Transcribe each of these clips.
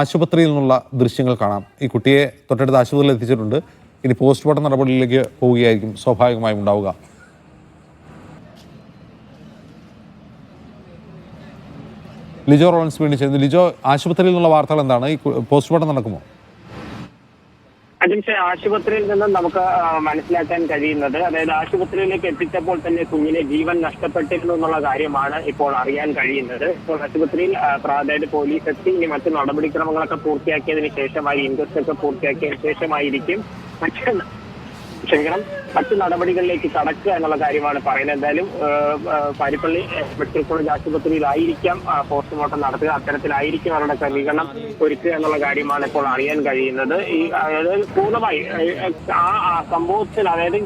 ആശുപത്രിയിൽ നിന്നുള്ള ദൃശ്യങ്ങൾ കാണാം. ഈ കുട്ടിയെ തൊട്ടടുത്ത ആശുപത്രിയിൽ എത്തിച്ചിട്ടുണ്ട്. ഇനി പോസ്റ്റ്മോർട്ടം നടപടിയിലേക്ക് പോവുകയായിരിക്കും സ്വാഭാവികമായും ഉണ്ടാവുക. ലിജോ റോളൻസ് വേണ്ടി ചെയ്യുന്നു ലിജോ ആശുപത്രിയിൽ നിന്നുള്ള വാർത്തകൾ എന്താണ്? ഈ പോസ്റ്റ്മോർട്ടം നടക്കുമോ? അജിംഷ ആശുപത്രിയിൽ നിന്നും നമുക്ക് മനസ്സിലാക്കാൻ കഴിയുന്നത്. അതായത് ആശുപത്രിയിലേക്ക് എത്തിച്ചപ്പോൾ തന്നെ കുഞ്ഞിനെ ജീവൻ നഷ്ടപ്പെട്ടിരുന്നു എന്നുള്ള കാര്യമാണ് ഇപ്പോൾ അറിയാൻ കഴിയുന്നത്. ഇപ്പോൾ ആശുപത്രിയിൽ അതായത് പോലീസ് എത്തി ഇനി മറ്റു നടപടിക്രമങ്ങളൊക്കെ പൂർത്തിയാക്കിയതിന് ശേഷമായി ഇൻക്വസ്റ്റ് ഒക്കെ പൂർത്തിയാക്കിയതിന് ശേഷമായിരിക്കും. മറ്റ് ക്ഷമിക്കണം. മറ്റു നടപടികളിലേക്ക് കടക്കുക എന്നുള്ള കാര്യമാണ് പറയുന്നത്. എന്തായാലും പാരിപ്പള്ളി മെഡിക്കൽ കോളേജ് ആശുപത്രിയിലായിരിക്കാം പോസ്റ്റ്മോർട്ടം നടത്തുക. അത്തരത്തിലായിരിക്കും അവരുടെ ക്രമീകരണം ഒരുക്കുക എന്നുള്ള കാര്യമാണ് ഇപ്പോൾ അറിയാൻ കഴിയുന്നത്. ഈ പൂർണമായി ആ സംഭവത്തിൽ അതായത്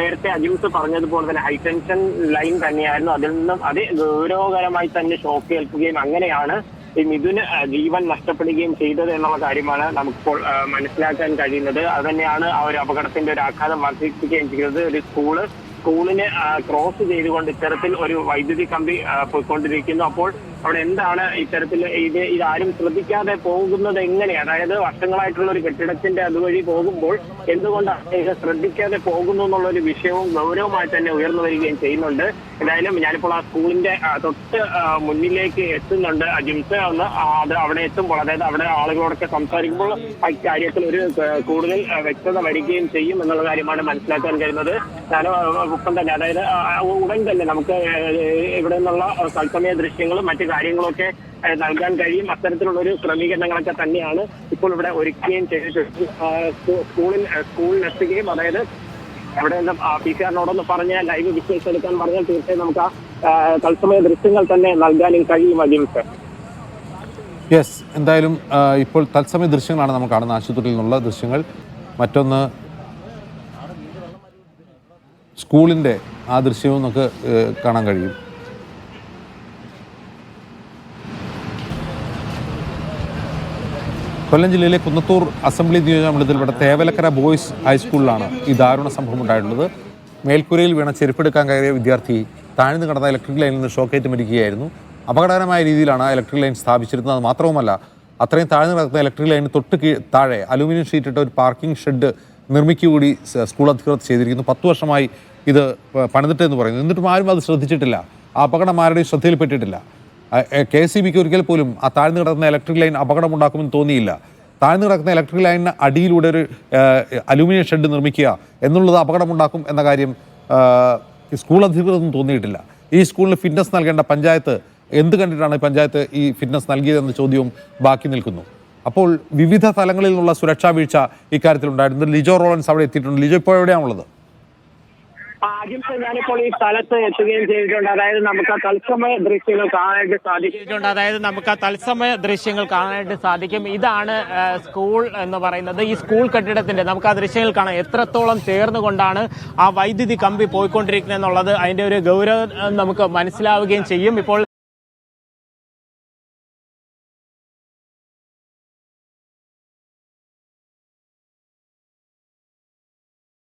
നേരത്തെ അജിംസ് പറഞ്ഞതുപോലെ തന്നെ ഹൈടെൻഷൻ ലൈൻ തന്നെയായിരുന്നു. അതിൽ നിന്നും അത് ഗൗരവകരമായി തന്നെ ഷോക്ക് ഏൽക്കുകയും അങ്ങനെയാണ്. ഈ മിഥുന് ജീവൻ നഷ്ടപ്പെടുകയും ചെയ്തത് എന്നുള്ള കാര്യമാണ് നമുക്കിപ്പോൾ മനസ്സിലാക്കാൻ കഴിയുന്നത്. അത് തന്നെയാണ് ആ ഒരു അപകടത്തിന്റെ ഒരു ആഘാതം വർദ്ധിപ്പിക്കുകയും ചെയ്തത് ഒരു സ്കൂൾ സ്കൂളിനെ ക്രോസ് ചെയ്തുകൊണ്ട് ഇത്തരത്തിൽ ഒരു വൈദ്യുതി കമ്പി പോയിക്കൊണ്ടിരിക്കുന്നു. അപ്പോൾ അവിടെ എന്താണ് ഇത്തരത്തിൽ ഇത് ഇതാരും ശ്രദ്ധിക്കാതെ പോകുന്നത് എങ്ങനെയാണ്? അതായത് വർഷങ്ങളായിട്ടുള്ള ഒരു കെട്ടിടത്തിന്റെ അതുവഴി പോകുമ്പോൾ എന്തുകൊണ്ടാണ് ഇത് ശ്രദ്ധിക്കാതെ പോകുന്നു എന്നുള്ള ഒരു വിഷയവും ഗൗരവമായി തന്നെ ഉയർന്നു വരികയും ചെയ്യുന്നുണ്ട്. എന്തായാലും ഞാനിപ്പോൾ ആ സ്കൂളിന്റെ തൊട്ട് മുന്നിലേക്ക് എത്തുന്നുണ്ട്. ജിംസ് ഒന്ന് അത് അവിടെ എത്തുമ്പോൾ അതായത് അവിടെ ആളുകളോടൊക്കെ സംസാരിക്കുമ്പോൾ ആ കാര്യത്തിൽ ഒരു കൂടുതൽ വ്യക്തത വരികയും ചെയ്യും എന്നുള്ള കാര്യമാണ് മനസ്സിലാക്കാൻ കഴിയുന്നത്. ഒപ്പം തന്നെ. അതായത് ഉടൻ തന്നെ നമുക്ക് ഇവിടെ നിന്നുള്ള തത്സമയ ദൃശ്യങ്ങളും മറ്റു കാര്യങ്ങളൊക്കെ നൽകാൻ കഴിയും. അത്തരത്തിലുള്ള ഒരു ക്രമീകരണങ്ങളൊക്കെ തന്നെയാണ് ഇപ്പോൾ ഇവിടെ ഒരുക്കുകയും ചെയ്തിട്ടുണ്ട് സ്കൂളിൽ സ്കൂളിലെത്തുകയും അതായത് അവിടെ നിന്ന് പി സി ആറിനോടൊന്ന് പറഞ്ഞ ലൈവ് വിഷ്വൽസ് എടുക്കാൻ പറഞ്ഞാൽ തീർച്ചയായും നമുക്ക് ആ തത്സമയ ദൃശ്യങ്ങൾ തന്നെ നൽകാനും കഴിയും അജിംസ് യെസ് എന്തായാലും ഇപ്പോൾ തത്സമയ ദൃശ്യങ്ങളാണ് നമ്മൾ കാണുന്ന ആശുപത്രിയിൽ നിന്നുള്ള ദൃശ്യങ്ങൾ. മറ്റൊന്ന് സ്കൂളിന്റെ ആ ദൃശ്യവും നമുക്ക് കാണാൻ കഴിയും. കൊല്ലം ജില്ലയിലെ കുന്നത്തൂർ അസംബ്ലി നിയോജകമണ്ഡലത്തിൽപ്പെട്ട തേവലക്കര ബോയ്സ് ഹൈസ്കൂളിലാണ് ഈ ദാരുണ സംഭവം ഉണ്ടായിട്ടുള്ളത്. മേൽക്കൂരയിൽ വീണ ചെരുപ്പെടുക്കാൻ കയറിയ വിദ്യാർത്ഥി താഴ്ന്നു കിടന്ന ഇലക്ട്രിക് ലൈനിൽ നിന്ന് ഷോക്കേറ്റ് മരിക്കുകയായിരുന്നു. അപകടകരമായ രീതിയിലാണ് ഇലക്ട്രിക് ലൈൻ സ്ഥാപിച്ചിരുന്നത്. അത് മാത്രവുമല്ല അത്രയും താഴ്ന്നു കിടക്കുന്ന ഇലക്ട്രിക് ലൈനിന് തൊട്ട് താഴെ അലൂമിനിയം ഷീറ്റിട്ട ഒരു പാർക്കിംഗ് ഷെഡ് നിർമ്മിക്കുക കൂടി സ്കൂൾ അധികൃതർ ചെയ്തിരിക്കുന്നു. പത്ത് വർഷമായി ഇത് പണിതിട്ടെന്ന് പറയുന്നു. എന്നിട്ടും ആരും അത് ശ്രദ്ധിച്ചിട്ടില്ല. ആ അപകടം ആരുടെയും ശ്രദ്ധയിൽപ്പെട്ടിട്ടില്ല. കെ സി ബിക്ക് ഒരിക്കൽ പോലും ആ താഴ്ന്നു കിടക്കുന്ന ഇലക്ട്രിക് ലൈൻ അപകടം ഉണ്ടാക്കുമെന്ന് തോന്നിയില്ല. താഴ്ന്നു കിടക്കുന്ന ഇലക്ട്രിക് ലൈനിന് അടിയിലൂടെ ഒരു അലുമിനിയം ഷെഡ് നിർമ്മിക്കുക എന്നുള്ളത് അപകടമുണ്ടാക്കും എന്ന കാര്യം സ്കൂൾ അധികൃതർക്കും തോന്നിയിട്ടില്ല. ഈ സ്കൂളിന് ഫിറ്റ്നസ് നൽകേണ്ട പഞ്ചായത്ത് എന്ത് കണ്ടിട്ടാണ് പഞ്ചായത്ത് ഈ ഫിറ്റ്നസ് നൽകിയതെന്ന ചോദ്യവും ബാക്കി നിൽക്കുന്നു. അപ്പോൾ വിവിധ തലങ്ങളിൽ നിന്നുള്ള സുരക്ഷാ വീഴ്ച ഇക്കാര്യത്തിൽ ഉണ്ടായിരുന്നു ലിജോ റോളൻസ് അവിടെ എത്തിയിട്ടുണ്ട്. ലിജോ ഇപ്പോൾ എവിടെയാണുള്ളത് ഞാനിപ്പോൾ ഈ സ്ഥലത്ത് എത്തുകയും ചെയ്തിട്ടുണ്ട്. അതായത് നമുക്ക് ആ തത്സമയ ദൃശ്യങ്ങൾ കാണാനായിട്ട് സാധിക്കും. അതായത് നമുക്ക് ആ തത്സമയ ദൃശ്യങ്ങൾ കാണാനായിട്ട് സാധിക്കും. ഇതാണ് സ്കൂൾ എന്ന് പറയുന്നത്. ഈ സ്കൂൾ കെട്ടിടത്തിന്റെ നമുക്ക് ആ ദൃശ്യങ്ങൾ കാണാം. എത്രത്തോളം ചേർന്നുകൊണ്ടാണ് ആ വൈദ്യുതി കമ്പി പോയിക്കൊണ്ടിരിക്കുന്നത് എന്നുള്ളത് അതിന്റെ ഒരു ഗൗരവം നമുക്ക് മനസ്സിലാവുകയും ചെയ്യും. ഇപ്പോൾ